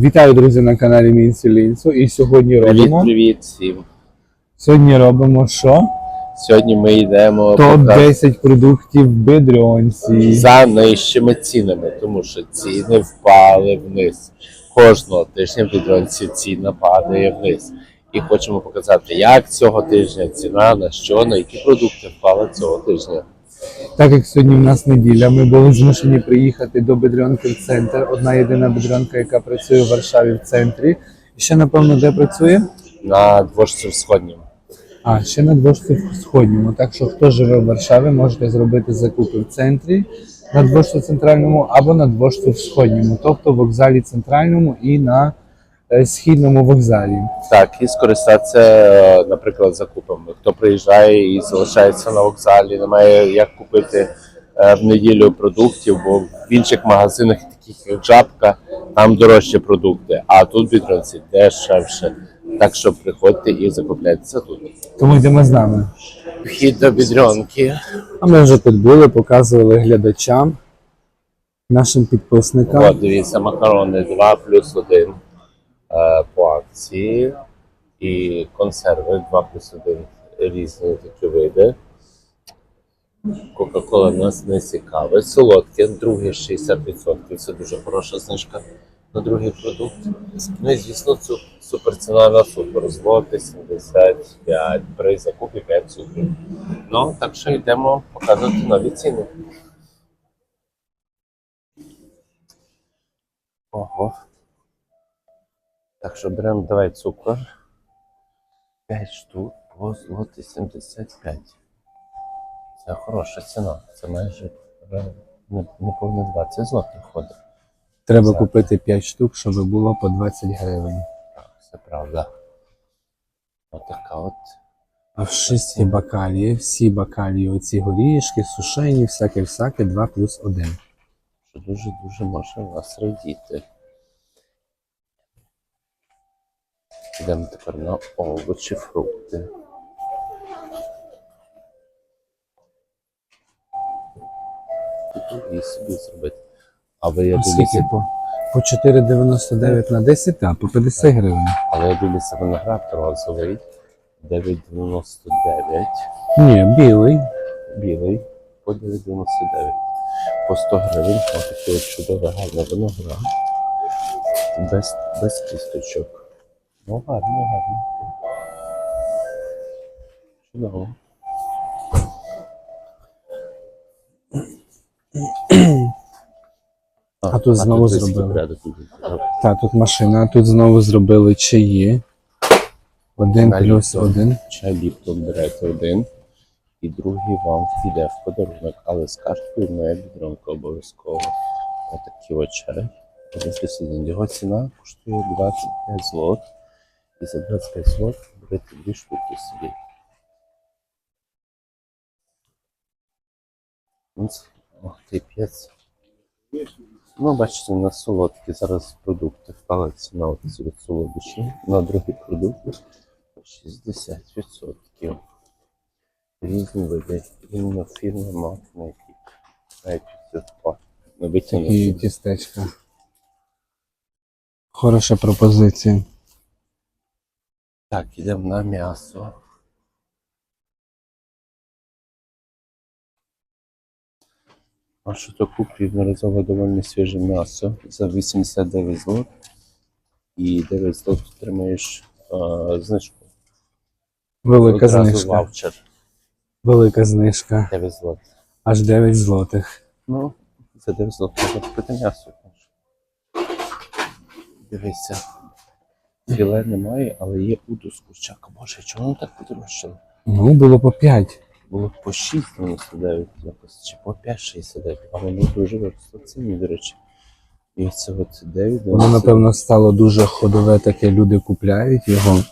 Вітаю, друзі, на каналі Мінсі Лінсу. І сьогодні робимо. привіт всім. Сьогодні робимо що? Сьогодні ми йдемо Топ показ- 10 продуктів бедрьонці. за нижчими цінами, тому що ціни впали вниз. Кожного тижня в бідронці ціна падає вниз. І хочемо показати, як цього тижня ціна, на що, на які продукти впали цього тижня. Так як сьогодні в нас неділя, ми були змушені приїхати до бедрьонки в центр. Одна єдина бедрьонка, яка працює в Варшаві в центрі. І ще, напевно, де працює? На дворжці сходньому. А, ще на дворці в сходньому. Так що хто живе в Варшаві, можете зробити закупи в центрі на дворці центральному або на дворці в сходньому, тобто в вокзалі центральному і на східному вокзалі. Так, і скористатися, е, наприклад, закупами. Хто приїжджає і залишається на вокзалі, немає як купити е, в неділю продуктів, бо в інших магазинах, таких як жабка, там дорожчі продукти, а тут в бідронці дешевше. Так що приходьте і закупляйтеся тут. Тому йдемо з нами. Вхід до бідрянки. А ми вже тут були, показували глядачам, нашим підписникам. От, дивіться, макарони 2 плюс 1 е, по акції. І консерви 2 плюс 1 різні такі види. Кока-кола нас не цікавить. Солодке, друге 60%. Це дуже хороша знижка на другий продукт. Ну і звісно, цю суперціна на супер. Злоти 75 при закупі 5 цукрів. Ну, так що йдемо показувати нові ціни. Ого. Так що беремо давай цукор. 5 штук по злоти 75. Це хороша ціна. Це майже е, не, не повне 20 злотих ходить. Треба Так. купити 5 штук, щоб було по 20 гривень. Так, це правда. Отака от. А в шисті бакалії, всі бакалії, оці горішки, сушені, всяке всяке 2 плюс 1. Що дуже-дуже може вас радіти. Йдемо тепер на овочі, фрукти. І собі зробити. А я Скільки дивлюся, по? По 4,99 на 10, а по 50 гривень. але я дивлюся виноград розовий. 9,99. Ні, білий. Білий по 9,99. По 100 гривень. Ось такий от чудовий гарний виноград. Без, без кісточок. Ну гарно, гарно. Чудово. А тут знову зробили. порядок буде. Та тут машина, тут знову зробили чаї. Один плюс один. Чай ліптон берете один, і другий вам піде в подарунок, але з карткою моя бідронка обов'язково. Отакий от чай. Його ціна коштує 25 злот. І за 25 злот берете дві штуки собі. Ох, ти п'єць. Ну, бачите, на солодкі зараз продукти впала ціна от ці от солодощі. На другі продукти 60%. Різні види. Іменно фірми Макна, які навіть це впа. Не І витягнути. тістечка. Хороша пропозиція. Так, ідемо на м'ясо. А що то куплю одноразово доволі свіже м'ясо за 89 злот. І 9 злот отримаєш а, знижку. Велика Одразу знижка. ваучер. Велика знижка. 9 злот. Аж 9 злотих. Ну, за 9 злот можна купити м'ясо. Дивися. Філе немає, але є уду з курчака. Боже, чому воно так подорожчало? Ну, було по 5. Було по 6,99 якось, чи по 5,69, а воно дуже виросло ціні, до речі. І це от 9, Воно, напевно, стало дуже ходове, таке люди купляють його.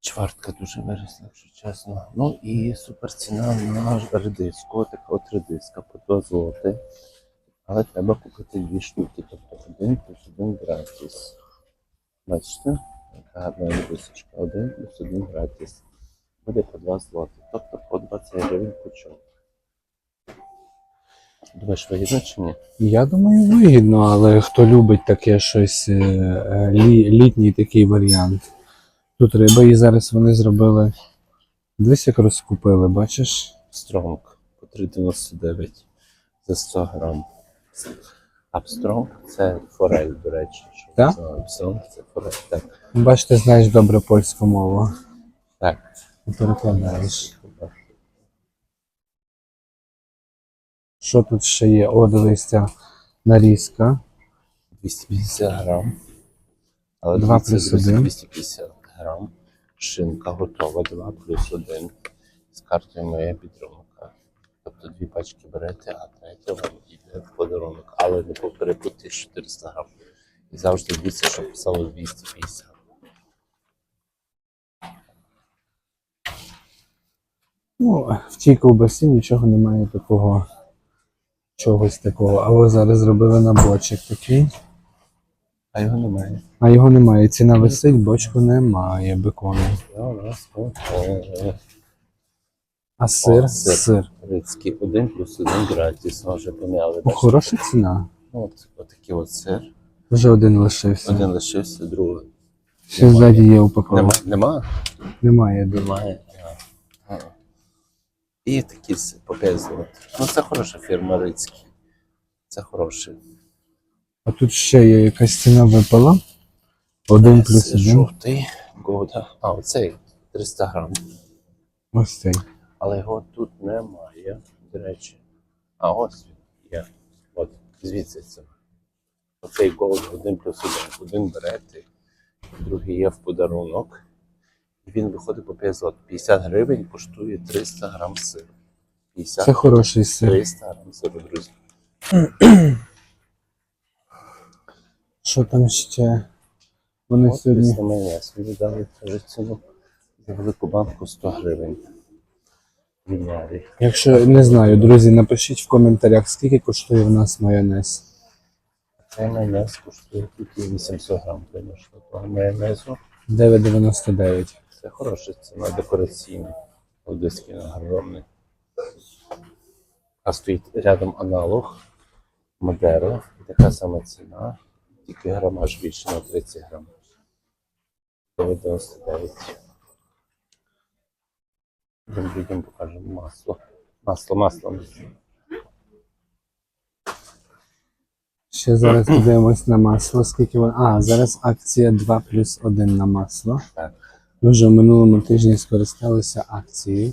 Чвартка дуже виросла, якщо чесно. Ну і супер ціна на редиску. Така от редиска по 2 злоти. Але треба купити дві штуки, тобто один плюс один гратіс. Бачите? Яка гарна редисочка. Один плюс один гратіс. Буде по 2 злоти. Тобто по 20 гривень пучок. Думаєш, вигідно чи ні? Я думаю, вигідно, але хто любить таке щось, е, е, лі, літній такий варіант. Тут риба, і зараз вони зробили. Дивись, як розкупили, бачиш? Стронг по 3,99 за 100 грам. Апстронг це форель, до речі. Що Так? це форель. Так. Бачиш, ти знаєш добре польську мову. Так. І перекладаєш. Що тут ще є? О, дивись, ця нарізка. 250 грам. Але Два дивіться, плюс друзі, один. 250 грам. Шинка готова 2 плюс 1 з картою моя підтримка. Тобто дві пачки берете, а третя вам йде в подарунок. Але не перепутайте 400 грам. І завжди дивіться, щоб писало 250. Ну, в тій ковбасі нічого немає такого. Чогось такого. А ось зараз зробили набочик такий. А його немає. А його немає. Ціна висить, бочку немає бекону. А сир? О, сир. сир. Грецький 1 плюс 1 гратіс. Ми вже поміняли. О, хороша ціна. Ну, От, отакий от сир. Вже один лишився. Один лишився, другий. Ще ззаді є упаковка. Нема? Нема? Немає. Немає. А. А. І такі попезли. Ну, це хороша фірма Рицький. Це хороший. А тут ще є якась ціна випала. Один плюс один. Жовтий. Года. А, оцей 300 грам. Ось цей. Але його тут немає, до речі. А ось він є. От, звідси це. Оцей голд 1 плюс 1. Один берете, другий є в подарунок. І він виходить по 500. 50 гривень коштує 300 грам сиру. 50 Це хороший сир. 300 грам сиру, друзі. Що там ще? Вони От сьогодні. після майонез. Мені дали ціну за велику банку 100 гривень. Вінярі. Якщо не знаю, друзі, напишіть в коментарях, скільки коштує в нас майонез. Цей майонез коштує тільки 800 грам, звісно. Того майонезу. 9,99. Це хороша ціна декораційна. Одеський огромний. А стоїть рядом аналог Модеро. Така сама ціна. Тільки грамаж більше на 30 грам. 9,99. Йдемо людям покажемо масло. Масло, масло. Ще зараз подивимось на масло, скільки воно. А, зараз акція 2 плюс 1 на масло. Так. Ми вже в минулому тижні скористалися акцією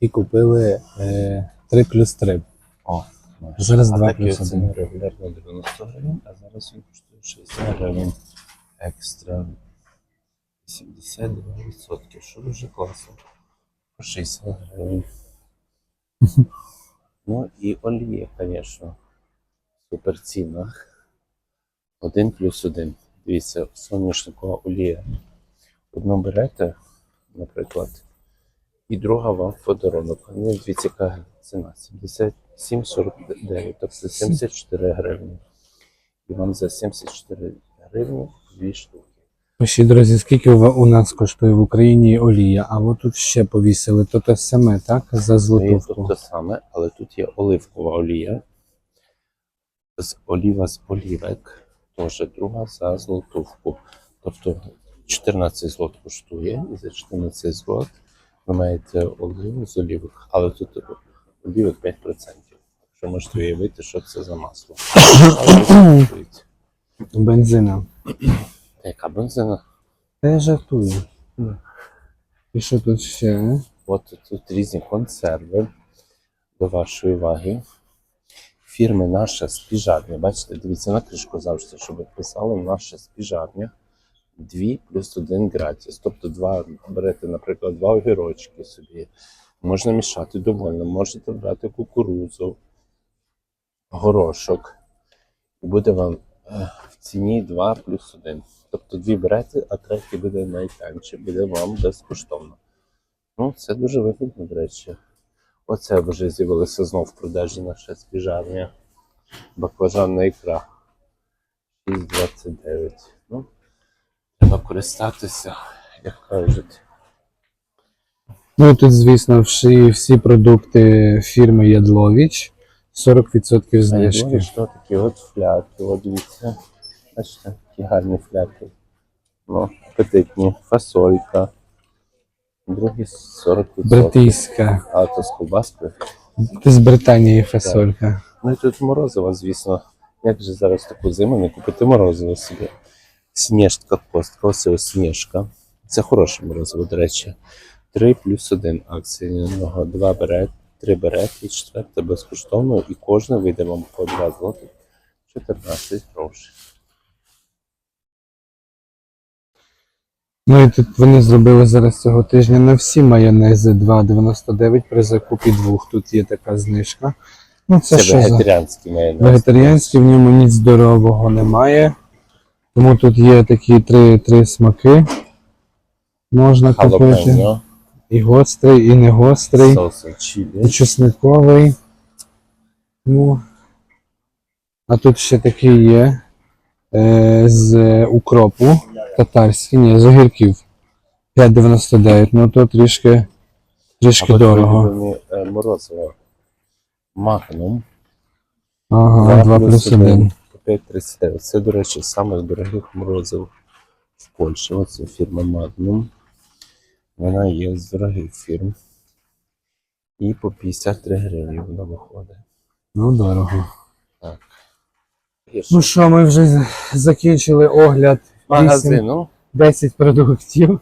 і купили е, 3 плюс 3. О, Зараз а 2 плюс 1. регулярно 90 гривень, а зараз він коштує 60 гривень. Екстра 82%, що дуже класно. По 60 гривень. Ну і олія, звісно. Супер ціна. Один плюс один. Дивіться, соняшникова олія. Одну берете, наприклад, і друга вам в подарунок. Ну, дивіться, яка ціна. 77,49, тобто 74 гривні. І вам за 74 гривні дві штуки. Пишіть, друзі, скільки у нас коштує в Україні олія, а от тут ще повісили. То те саме, так? За злотовку. тут те саме, але тут є оливкова олія. З оліва з олівек, теж друга за золотовку. Тобто 14 злот коштує, і за 14 злот ви маєте оливу з олівок, але тут олівок 5%. Що можете уявити, що це за масло. Бензина. Яка бензина? Та я жартую. І що тут ще? От тут різні консерви до вашої уваги. Фірми наша спіжарня. Бачите, дивіться на кришку завжди, щоб писало наша спіжарня. 2 плюс 1 гратіс. Тобто два берете, наприклад, два огірочки собі. Можна мішати довольно. Можете брати кукурудзу, горошок. І буде вам е, в ціні 2 плюс 1. Тобто дві берете, а третій буде найтанче, буде вам безкоштовно. Ну, це дуже вигідно, до речі. Оце вже з'явилося знов в продажі наша спіжарня. Баклажанна ікра. 6,29. Ну, треба користатися, як кажуть. Ну тут, звісно, всі, всі продукти фірми Ядловіч. 40% А знижки. що такі от фляки, от дивіться. Бачите, такі гарні фляки. Ну, апетитні. Фасолька. Другі 40%. Братиська. А то з ковбаскою. Ти з Британії фасолька. Ну і тут морозиво, звісно. Як же зараз таку зиму не купити морозиво собі? Сніжка костка, ось ось сніжка. Це хороше морозиво, до речі. 3 плюс 1 акції. Два берет, три берет і четверте безкоштовно, і кожне вийде вам по 2 злотих 14 грошей. Ну і тут вони зробили зараз цього тижня на всі майонези 2,99 при закупі двох. Тут є така знижка. Ну це, Це, що за вегетаріанський майонез. вегетаріанський, в ньому ніч здорового немає. Тому тут є такі три, три смаки. Можна купити. І гострий, і не гострий, соус і чесниковий. Ну. А тут ще такий є е, з укропу татарський, ні, з огірків. 5,99. Ну то трішки, трішки Або дорого. е, Морозиво. Магнум. Ага, 2 плюс 1. 5,39. Це, до речі, саме з дорогих морозив в Польщі. Оце фірма Magnum. Вона є з дорогих фірм. І по 53 гривні вона виходить. Ну, дорого. Так. Ну що, ми вже закінчили огляд 8, Магазину. 10 продуктів.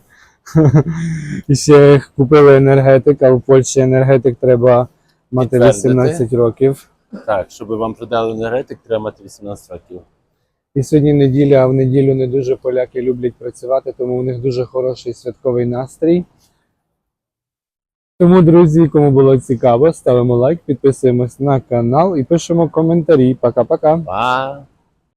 І ще купили енергетик, а в Польщі енергетик треба мати 18 років. Так, щоб вам продали енергетик, треба мати 18 років. І сьогодні неділя, а в неділю не дуже поляки люблять працювати, тому у них дуже хороший святковий настрій. Тому, друзі, кому було цікаво, ставимо лайк, підписуємось на канал і пишемо коментарі. Пока-пока.